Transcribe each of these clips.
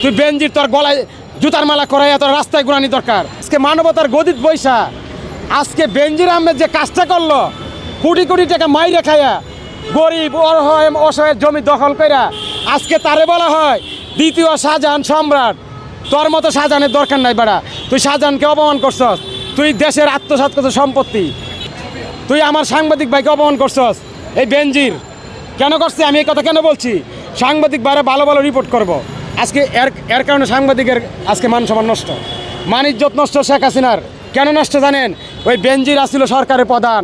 তুই বেঞ্জির তোর গলায় জুতার মালা করাইয়া তোর রাস্তায় ঘুরানি দরকার। আজকে মানবতার গদিত বৈশা, আজকে বেঞ্জির আহমেদ যে কাজটা করল, কোটি কোটি টাকা মাইরে খায়া গরিব, অসহায় অসহায়ের জমি দখল কইরা, আজকে তারে বলা হয়, দ্বিতীয় শাহজাহান সম্রাট। তোর মতো শাহজাহানের দরকার নাই বেড়া, তুই শাহজাহানকে অপমান করছস, তুই দেশের আত্মসাৎ করছ সম্পত্তি। তুই আমার সাংবাদিক ভাইকে অপমান করছস, এই বেঞ্জির। কেন করছে? আমি এই কথা কেন বলছি? সাংবাদিক বাইরে ভালো ভালো রিপোর্ট করব। আজকে এর এর কারণে সাংবাদিকের আজকে মান সম্মান নষ্ট। মান ইজ্জত নষ্ট শেখ হাসিনার। কেন নষ্ট জানেন? ওই বেঞ্জির আসছিল সরকারের প্রধান।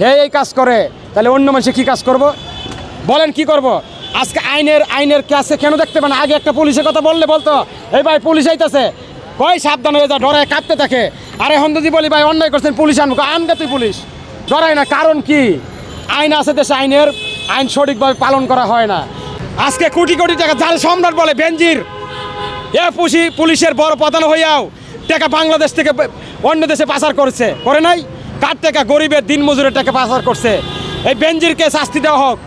হে, এই কাজ করে। তাহলে অন্য মানুষে কী কাজ করব? বলেন কি করব? আজকে আইনের আইনের কাছে কেন দেখতে পান? আগে একটা পুলিশের কথা বললে বলতো। এই ভাই পুলিশ আইতাছে। কই সাবধান হয়ে যা, ডরায়, কাঁপতে থাকে। আরে হন যদি বলি, ভাই, অন্যায় করছেন, পুলিশ আনব। আনবে তুই পুলিশ। ডরায় না, কারণ কি? আইন আছে দেশে, আইনের। আইন সঠিকভাবে পালন করা হয় না। আজকে কোটি কোটি টাকা জাল সম্রাট বলে বেঞ্জির এ পুষি পুলিশের বড় প্রধান হইয়াও টাকা বাংলাদেশ থেকে অন্য দেশে পাচার করছে। করে নাই? কার টাকা? গরিবের দিন মজুরের টাকা পাচার করছে। এই বেঞ্জিরকে শাস্তি দেওয়া হোক।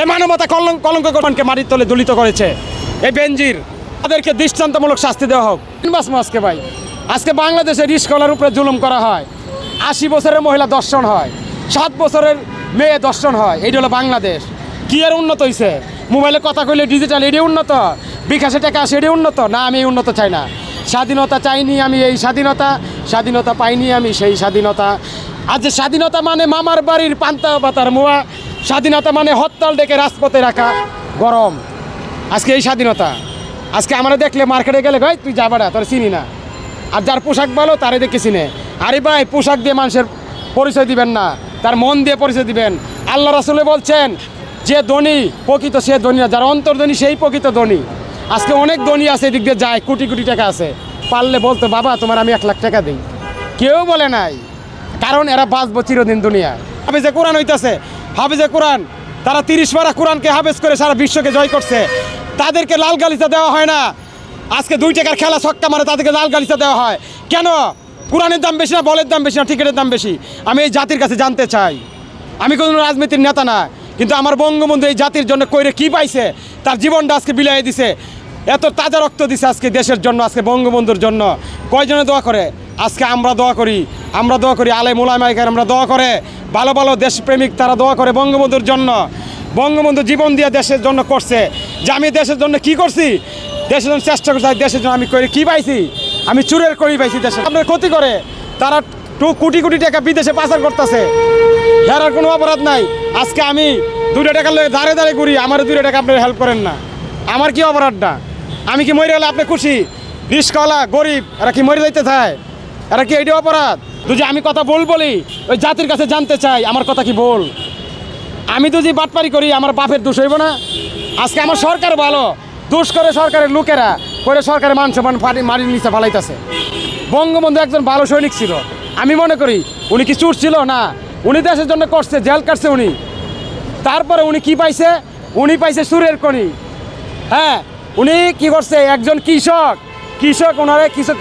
এ মানবতা কলঙ্ক কলঙ্ক করবানকে মাটির তলে দলিত করেছে। এই বেঞ্জির তাদেরকে দৃষ্টান্তমূলক শাস্তি দেওয়া হোক। বাস মাসকে ভাই। আজকে বাংলাদেশে রিস্কলার উপরে জুলুম করা হয়। আশি বছরের মহিলা দর্শন হয়। সাত বছরের মেয়ে দর্শন হয়। এইটা হলো বাংলাদেশ। কি আর উন্নত হয়েছে মোবাইলে কথা কইলে ডিজিটাল এটি উন্নত, বিকাশে টাকা আসে উন্নত? না, আমি উন্নত চাই না। স্বাধীনতা চাইনি আমি এই স্বাধীনতা স্বাধীনতা পাইনি আমি সেই স্বাধীনতা। আজ যে স্বাধীনতা মানে মামার বাড়ির পান্তা পাতার মোয়া, স্বাধীনতা মানে হরতাল ডেকে রাজপথে রাখা, গরম। আজকে এই স্বাধীনতা। আজকে আমরা দেখলে মার্কেটে গেলে, ভাই, তুই যাবাটা তোর চিনি না। আর যার পোশাক ভালো, তারে দেখে চিনে। আরে ভাই, পোশাক দিয়ে মানুষের পরিচয় দিবেন না, তার মন দিয়ে পরিচয় দিবেন। আল্লাহ রাসুলে বলছেন যে ধনী, প্রকৃত সে ধনী না, যার অন্তর্ধনী সেই প্রকৃত ধনী। আজকে অনেক ধনী আছে, এদিক দিয়ে যায়, কোটি কোটি টাকা আছে। পারলে বলতো, বাবা, তোমার আমি এক লাখ টাকা দিই। কেউ বলে নাই, কারণ এরা বাঁচবো চিরদিন দুনিয়া হাফেজে কোরআন হইতাছে, হাফেজে কোরআন, তারা তিরিশ পারা কোরআনকে হাফেজ করে সারা বিশ্বকে জয় করছে। তাদেরকে লাল গালিচা দেওয়া হয় না। আজকে দুই টাকার খেলা ছক্কা মারে, তাদেরকে লাল গালিচা দেওয়া হয়। কেন? কোরআনের দাম বেশি না, বলের দাম বেশি না, টিকিটের দাম বেশি। আমি এই জাতির কাছে জানতে চাই। আমি কোনো রাজনীতির নেতা না। কিন্তু আমার বঙ্গবন্ধু এই জাতির জন্য কইরে কি পাইছে? তার জীবনটা আজকে বিলাই দিছে। এত তাজা রক্ত দিছে আজকে দেশের জন্য, আজকে বঙ্গবন্ধুর জন্য। কয়জনে দোয়া করে? আজকে আমরা দোয়া করি। আমরা দোয়া করি আলে মোলামাইকার আমরা দোয়া করে। ভালো ভালো দেশপ্রেমিক তারা দোয়া করে বঙ্গবন্ধুর জন্য। বঙ্গবন্ধু জীবন দিয়ে দেশের জন্য করছে। যে আমি দেশের জন্য কি করছি? দেশের জন্য চেষ্টা করছি, দেশের জন্য আমি করে কি পাইছি? আমি চুরের করি পাইছি দেশে আপনার ক্ষতি করে। তারা টু কোটি কোটি টাকা বিদেশে পাচার করতেছে। হেরার কোনো অপরাধ নাই। আজকে আমি দুটো টাকা লয়ে ধারে ধারে করি আমার দুটো টাকা আপনি হেল্প করেন না। আমার কি অপরাধটা? আমি কি মরে গেলে আপনি খুশি? রিস্কওয়ালা, গরিব, এরা কি মরে যাইতে চায়? এরা কি এইটা অপরাধ? যদি আমি কথা বল বলি, ওই জাতির কাছে জানতে চাই, আমার কথা কি বল আমি তো যে বাটপারি করি, আমার বাপের দোষ হইব না। আজকে আমার সরকার ভালো, দোষ করে সরকারের লোকেরা, করে সরকারের মান সম্মান মাটির নিচে ফালাইতেছে। বঙ্গবন্ধু একজন ভালো সৈনিক ছিল। আমি মনে করি উনি কি চুর ছিল? না। উনি দেশের জন্য করছে, জেল কাটছে উনি। তারপরে উনি কি পাইছে? উনি পাইছে সুরের কণি। হ্যাঁ উনি কি করছে? একজন কৃষক। কৃষক ওনারে কৃষক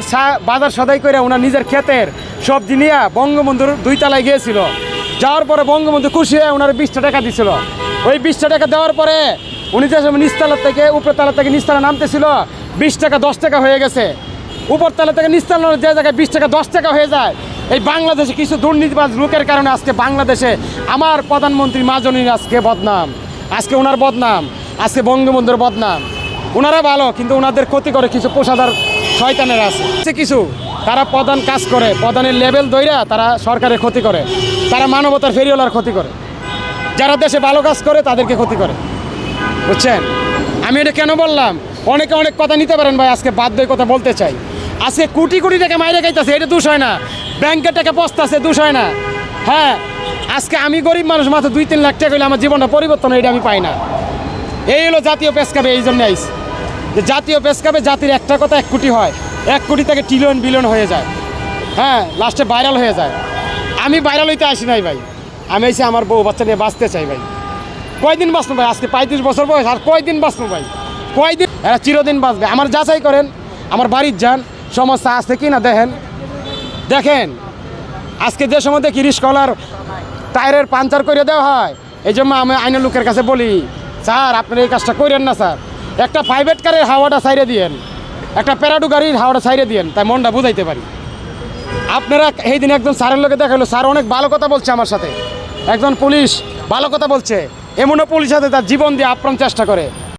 বাজার সদাই করে ওনার নিজের ক্ষেতের সবজি নিয়ে বঙ্গবন্ধুর দুই তলায় গিয়েছিল। যাওয়ার পরে বঙ্গবন্ধু খুশি হয়ে ওনার বিশটা টাকা দিছিল। ওই বিশটা টাকা দেওয়ার পরে উনি যে সময় নিচতলার থেকে উপরতলা থেকে নিচতলা নামতেছিল, বিশ টাকা দশ টাকা হয়ে গেছে। উপর উপরতলা থেকে নিচতলা যে জায়গায় বিশ টাকা দশ টাকা হয়ে যায় এই বাংলাদেশে কিছু দুর্নীতিবাজ লোকের কারণে আজকে বাংলাদেশে আমার প্রধানমন্ত্রী মাজনীর আজকে বদনাম। আজকে ওনার বদনাম, আজকে বঙ্গবন্ধুর বদনাম। ওনারা ভালো, কিন্তু ওনাদের ক্ষতি করে কিছু পোষাদার শয়তানের আছে। কিছু, তারা প্রধান কাজ করে, প্রধানের লেভেল দইরা তারা সরকারের ক্ষতি করে, তারা মানবতার ফেরিওয়ালার ক্ষতি করে। যারা দেশে ভালো কাজ করে, তাদেরকে ক্ষতি করে। বুঝছেন? আমি এটা কেন বললাম? অনেকে অনেক কথা নিতে পারেন ভাই, আজকে বাধ্য কথা বলতে চাই। আজকে কোটি কোটি টাকা মাইরে খাইতেছে, এটা দোষ হয় না। ব্যাংকের টাকা পস্তাছে, দোষ হয় না। হ্যাঁ আজকে আমি গরিব মানুষ, মাত্র দুই, তিন লাখ টাকা হইলে আমার জীবনটা পরিবর্তন এটা আমি পাই না। এই হলো জাতীয় পেশকাবে এই জন্য আইস যে জাতীয় পেশকাবে জাতির একটা কথা এক কোটি হয়, এক কোটি থেকে ট্রিলিয়ন বিলিয়ন হয়ে যায়। হ্যাঁ লাস্টে ভাইরাল হয়ে যায়। আমি ভাইরাল হইতে আসি নাই ভাই। আমি এসে আমার বউ বাচ্চা নিয়ে বাঁচতে চাই ভাই। কয়দিন বাঁচবো ভাই? আজকে পঁয়ত্রিশ বছর বয়স, আর কয়দিন বাঁচবো ভাই? কয়দিন? এরা চিরদিন বাঁচবে। আমার যাচাই করেন, আমার বাড়ির যান, সমস্যা আছে কি না দেখেন। দেখেন, আজকে যে সময় দেখি রিস্কলার টায়ারের পাঞ্চার করে দেওয়া হয়, এই জন্য আমি আইনের লোকের কাছে বলি, স্যার আপনারা এই কাজটা করেন না, স্যার। একটা প্রাইভেট কারের হাওয়াটা সাইডে দিয়েন, একটা প্যারাডু গাড়ির হাওয়াটা সাইডে দিয়েন, তাই মনটা বুঝাইতে পারি। আপনারা এই দিন একজন স্যারের লোকে দেখাল স্যার, অনেক ভালো কথা বলছে আমার সাথে। একজন পুলিশ ভালো কথা বলছে, এমনও পুলিশ আছে তার জীবন দিয়ে আপ্রাণ চেষ্টা করে।